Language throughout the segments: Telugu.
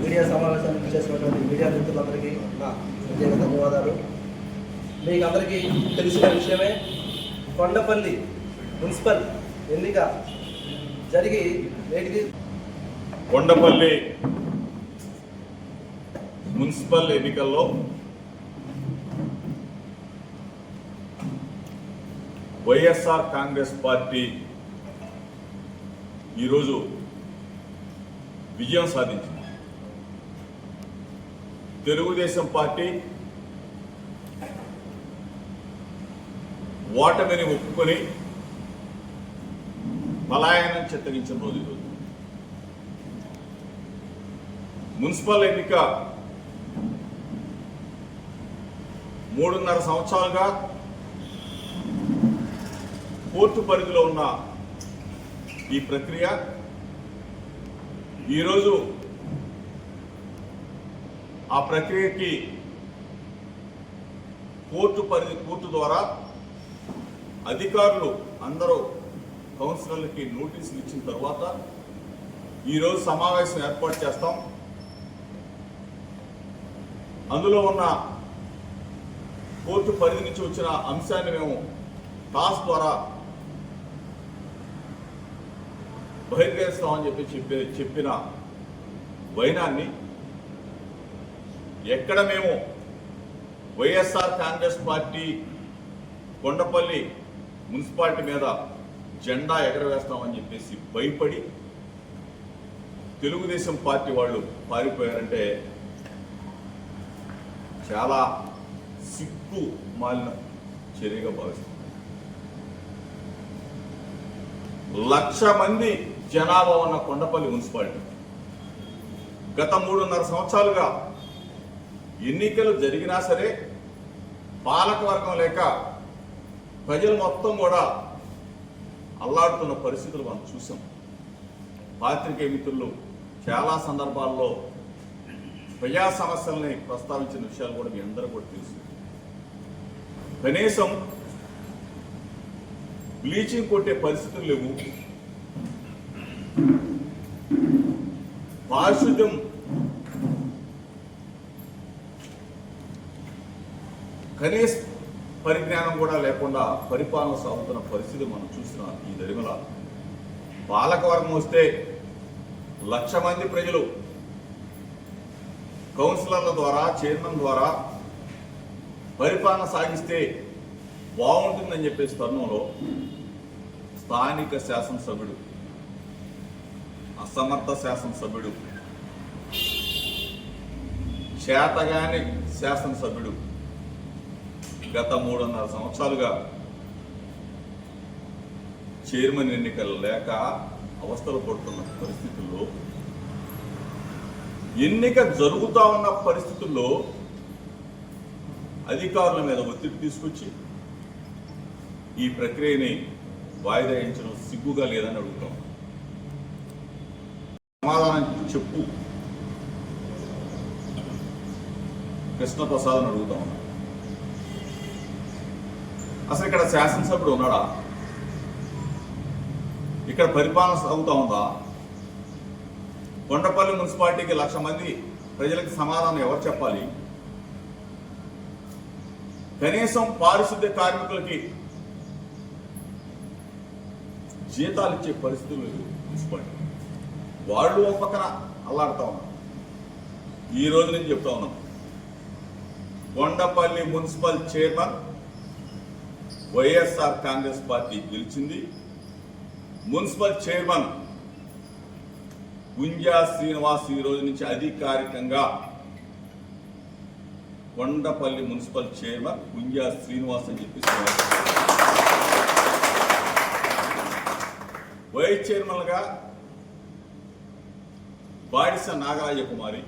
మీడియా సమావేశానికి చేసినటువంటి మీడియా మిత్రులందరికీ నా ప్రత్యేక ధన్యవాదాలు. మీకు అందరికీ తెలిసిన విషయమే కొండపల్లి మున్సిపల్ ఎన్నిక జరిగి నేటికి కొండపల్లి మున్సిపల్ ఎన్నికల్లో వైఎస్ఆర్ కాంగ్రెస్ పార్టీ ఈరోజు విజయం సాధించింది. తెలుగుదేశం పార్టీ ఓటమిని ఒప్పుకొని పలాయనం చిత్తగించిన రోజు ఈరోజు. మున్సిపల్ ఎన్నిక మూడున్నర సంవత్సరాలుగా కోర్టు పరిధిలో ఉన్న ఈ ప్రక్రియ. ఈరోజు ఆ ప్రక్రియకి కోర్టు పరిధి కోర్టు ద్వారా అధికారులు అందరూ కౌన్సిలర్లకి నోటీసులు ఇచ్చిన తర్వాత ఈరోజు సమావేశం ఏర్పాటు చేస్తాం. అందులో ఉన్న కోర్టు పరిధి నుంచి వచ్చిన అంశాన్ని మేము టాస్ ద్వారా బహిర్గరిస్తామని చెప్పి చెప్పి చెప్పిన వైనాన్ని ఎక్కడ మేము YSR Congress party Kondapalli municipality మీద జెండా ఎగరవేస్తామని చెప్పేసి భయపడి తెలుగుదేశం పార్టీ వాళ్ళు పారిపోయారంటే చాలా సిగ్గు మాలిన చర్యగా భావిస్తుంది. లక్ష మంది జనాభా ఉన్న కొండపల్లి మున్సిపాలిటీ. గత మూడున్నర సంవత్సరాలుగా ఎన్నికలు జరిగినా సరే పాలకవర్గం లేక ప్రజలు మొత్తం కూడా అల్లాడుతున్న పరిస్థితులు మనం చూసాం. పాత్రికేయ మిత్రులు చాలా సందర్భాల్లో ప్రజా సమస్యల్ని ప్రస్తావించిన విషయాలు కూడా మీ అందరూ కూడా తెలుసు. కనీసం బ్లీచింగ్ కొట్టే పరిస్థితులు లేవు. పారిశుద్ధ్యం కనీస పరిజ్ఞానం కూడా లేకుండా పరిపాలన సాగుతున్న పరిస్థితి మనం చూసిన ఈ దరిమల. పాలకవర్గం వస్తే లక్ష మంది ప్రజలు కౌన్సిలర్ల ద్వారా చైర్మన్ ద్వారా పరిపాలన సాగిస్తే బాగుంటుందని చెప్పేసి తరుణంలో స్థానిక శాసనసభ్యుడు అసమర్థ శాసనసభ్యుడు చేతగాని శాసనసభ్యుడు గత మూడున్నర సంవత్సరాలుగా చైర్మన్ ఎన్నికలు లేక అవస్థలు పడుతున్న పరిస్థితుల్లో ఎన్నిక జరుగుతూ ఉన్న పరిస్థితుల్లో అధికారుల మీద ఒత్తిడి తీసుకొచ్చి ఈ ప్రక్రియని వాయిదా వేయించడం సిగ్గుగా లేదని అడుగుతాం. సమాధానం చెప్పు. కృష్ణప్రసాద్ అని అడుగుతా ఉన్నా. అసలు ఇక్కడ శాసనసభ్యుడు ఉన్నాడా? ఇక్కడ పరిపాలన సాగుతా ఉందా? కొండపల్లి మున్సిపాలిటీకి లక్ష మంది ప్రజలకు సమాధానం ఎవరు చెప్పాలి? కనీసం పారిశుద్ధ్య కార్మికులకి జీతాలు ఇచ్చే పరిస్థితులు లేదు మున్సిపాలిటీ. వాళ్ళు ఒక పక్కన అల్లాడుతా ఉన్నారు. ఈ రోజు నుంచి చెప్తా ఉన్నాం. Kondapalli municipal chairman YSR Congress party గెలిచింది. మున్సిపల్ చైర్మన్ గుంజా శ్రీనివాస్ ఈ రోజు నుంచి అధికారికంగా కొండపల్లి మున్సిపల్ చైర్మన్ గుంజా శ్రీనివాస్ అని చెప్పి వైస్ చైర్మన్గా బాడిస నాగరాజ కుమారి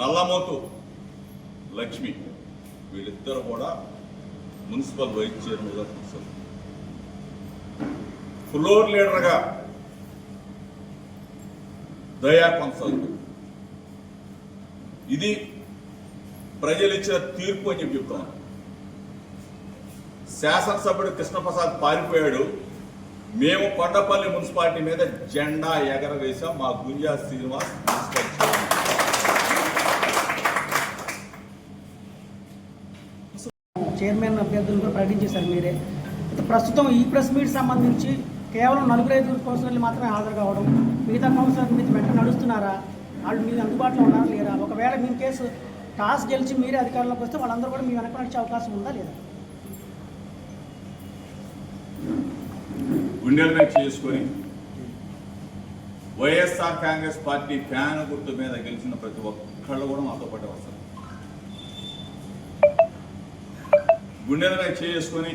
నల్లమోతు లక్ష్మి వీళ్ళిద్దరు కూడా మున్సిపల్ వైస్ చైర్మన్గా కూర్చొని. ఫ్లోర్ లీడర్గా దయా కొనసాగుతుంది ఇది ప్రజలు ఇచ్చిన తీర్పు అని చెప్పి చెప్తాను శాసనసభ్యుడు కృష్ణప్రసాద్ పారిపోయాడు. మేము కొండపల్లి మున్సిపాలిటీ మీద జెండా ఎగరవేశాం. మా గుంజా శ్రీనివాస్ చైర్మన్. అభ్యర్థులు కూడా ప్రకటించేశారు మీరే. ప్రస్తుతం ఈ ప్రెస్ మీట్ సంబంధించి కేవలం నలుగురు ఐదుగురు కౌన్సిలర్లు మాత్రమే హాజరు కావడం మిగతా కౌన్సిలర్ మీద వెంట నడుస్తున్నారా? వాళ్ళు మీరు అందుబాటులో ఉన్నారా లేరా ఒకవేళ మీ కేసు టాస్ గెలిచి మీరే అధికారంలోకి వస్తే వాళ్ళందరూ కూడా మీ వెనక నడిచే అవకాశం ఉందా లేదా? గుండెల మీద చేసుకొని వైఎస్ఆర్ కాంగ్రెస్ పార్టీ ఫ్యాన్ గుర్తు మీద గెలిచిన ప్రతి ఒక్కళ్ళు కూడా మాతో పాటు వస్తారు. గుండెల మీద చేసుకొని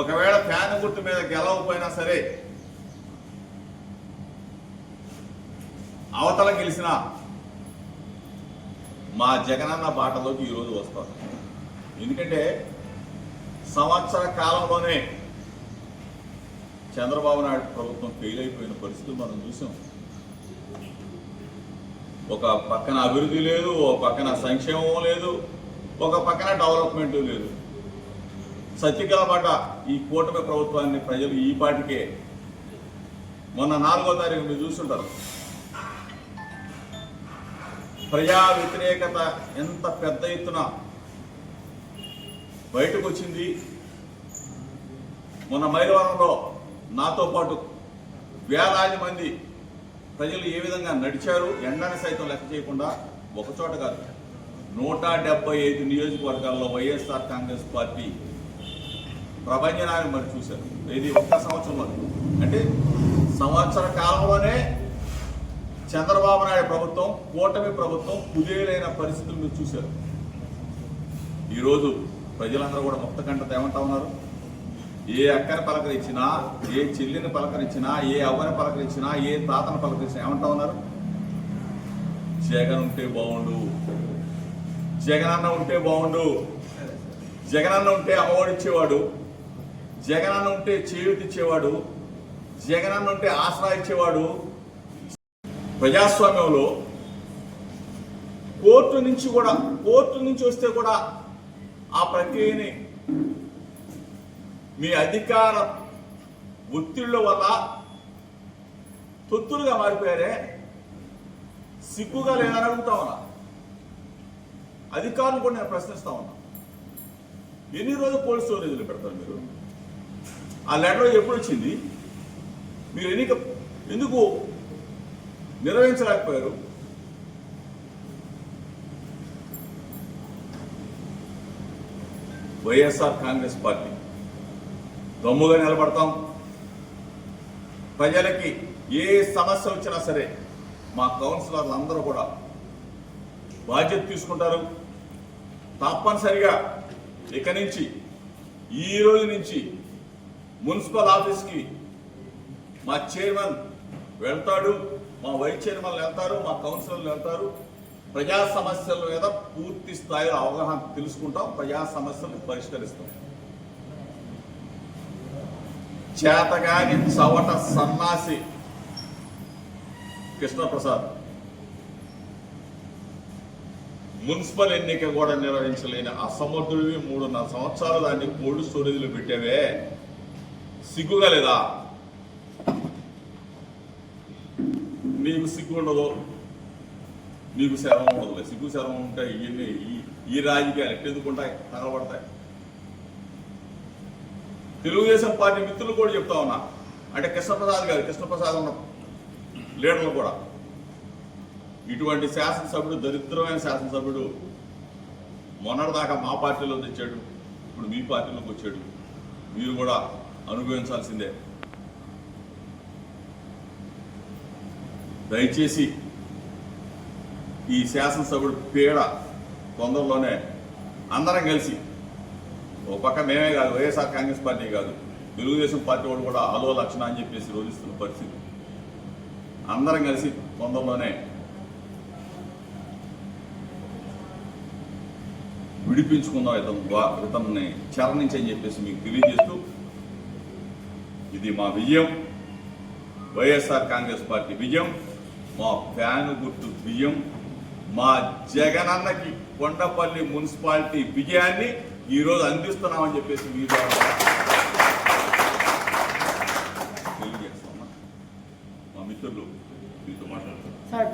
ఒకవేళ ఫ్యాన్ గుర్తు మీద గెలవకపోయినా సరే అవతల గెలిచిన మా జగనన్న బాటలోకి ఈరోజు వస్తారు ఎందుకంటే సంవత్సర కాలంలోనే చంద్రబాబు నాయుడు ప్రభుత్వం ఫెయిల్ అయిపోయిన పరిస్థితులు మనం చూసాం. ఒక పక్కన అభివృద్ధి లేదు ఒక పక్కన సంక్షేమం లేదు ఒక పక్కన డెవలప్మెంట్ లేదు. సత్యకలబాట ఈ కూటమి ప్రభుత్వాన్ని ప్రజలు ఈ పాటికే. మొన్న నాలుగో తారీఖు మీరు చూస్తుంటారు. ప్రజా వ్యతిరేకత ఎంత పెద్ద ఎత్తున బయటకు వచ్చింది మొన్న మైలవరంలో నాతో పాటు వేలాది మంది ప్రజలు ఏ విధంగా నడిచారు ఎండని సైతం లెక్క చేయకుండా ఒకచోట కాదు నూట డెబ్బై ఐదు నియోజకవర్గాల్లో వైఎస్ఆర్ కాంగ్రెస్ పార్టీ ప్రభంజనాన్ని మరి చూశారు. ఇది ఒక్క సంవత్సరంలో అంటే సంవత్సర కాలంలోనే చంద్రబాబు నాయుడు ప్రభుత్వం కూటమి ప్రభుత్వం కుదేలైన పరిస్థితులు మీరు చూశారు. ఈరోజు ప్రజలందరూ కూడా ముక్త ఏమంటా ఉన్నారు? ఏ అక్కని పలకరించినా ఏ చెల్లిని పలకరించినా ఏ అవ్వని పలకరించినా ఏ తాతను పలకరించినా ఏమంటా ఉన్నారు? జగన్ ఉంటే బాగుండు జగనన్న ఉంటే బాగుండు జగనన్న ఉంటే అమ్మఒడిచ్చేవాడు జగనన్న ఉంటే చేయూతిచ్చేవాడు జగనన్న ఉంటే ఆసరా ఇచ్చేవాడు. ప్రజాస్వామ్యంలో కోర్టు నుంచి కూడా కోర్టు నుంచి వస్తే కూడా ఆ ప్రక్రియని మీ అధికార ఒత్తిళ్ళ వల్ల తొత్తులుగా మారిపోయారే. సిగ్గుగా లేదని అడుగుతా ఉన్నా. అధికారులు కూడా నేను ప్రశ్నిస్తా ఉన్నా. ఎన్ని రోజులు కోల్డ్ స్టోరేజ్లు పెడతారు మీరు? ఆ లెటర్ ఎప్పుడు వచ్చింది? మీరు ఎన్నిక ఎందుకు నిర్వహించలేకపోయారు? YSR Congress party. దమ్ముగా నిలబడతాం. ప్రజలకి ఏ సమస్య వచ్చినా సరే మా కౌన్సిలర్లు అందరూ కూడా బాధ్యత తీసుకుంటారు. తప్పనిసరిగా ఇక నుంచి ఈ రోజు నుంచి మున్సిపల్ ఆఫీస్కి మా చైర్మన్ వెళ్తాడు మా వైస్ చైర్మన్లు వెళ్తారు మా కౌన్సిలర్లు వెళ్తారు. ప్రజా సమస్యల మీద పూర్తి స్థాయిలో అవగాహన తెలుసుకుంటాం ప్రజా సమస్యలను పరిష్కరిస్తాం. చేతగాని చవట సన్నాసి కృష్ణప్రసాద్ మున్సిపల్ ఎన్నిక కూడా నిర్వహించలేని అసమర్థుడివి మూడున్నర సంవత్సరాలు దాన్ని కోల్డ్ స్టోరేజ్లో పెట్టావే. సిగ్గుగా లేదా? నీకు సిగ్గు ఉండదు. నీకు శరం ఉండదు సిగ్గు శరం ఉంటే ఇవన్నీ ఈ ఈ రాజకీయాలు ఎట్టెందుకుంటాయి తగలబడతాయి. తెలుగుదేశం పార్టీ మిత్రులు కూడా చెప్తా ఉన్నా. అంటే కృష్ణప్రసాద్ గారు కృష్ణప్రసాద్ ఉన్న లీడర్లు కూడా. ఇటువంటి శాసనసభ్యుడు దరిద్రమైన శాసనసభ్యుడు మొన్నటిదాకా మా పార్టీలో తెచ్చాడు. ఇప్పుడు మీ పార్టీలోకి వచ్చాడు. మీరు కూడా అనుభవించాల్సిందే దయచేసి ఈ శాసనసభ్యుడు పీడ తొందరలోనే అందరం కలిసి ఒక పక్క మేమే కాదు వైఎస్ఆర్ కాంగ్రెస్ పార్టీ కాదు తెలుగుదేశం పార్టీ వాడు కూడా అలో లక్షణ అని చెప్పేసి రోధిస్తున్న పరిస్థితి. అందరం కలిసి తొందరలోనే విడిపించుకుందాం ఇతను ఇతన్ని చరణించని అని చెప్పేసి మీకు తెలియజేస్తూ ఇది మా విజయం. వైఎస్ఆర్ కాంగ్రెస్ పార్టీ విజయం. మా ఫ్యాను గుర్తు విజయం. మా జగనన్నకి కొండపల్లి మున్సిపాలిటీ విజయాన్ని ఈరోజు అందిస్తున్నామని చెప్పేసి మీ ద్వారా తెలియజేస్తామా? మా మిత్రులు మీతో మాట్లాడతారు. సార్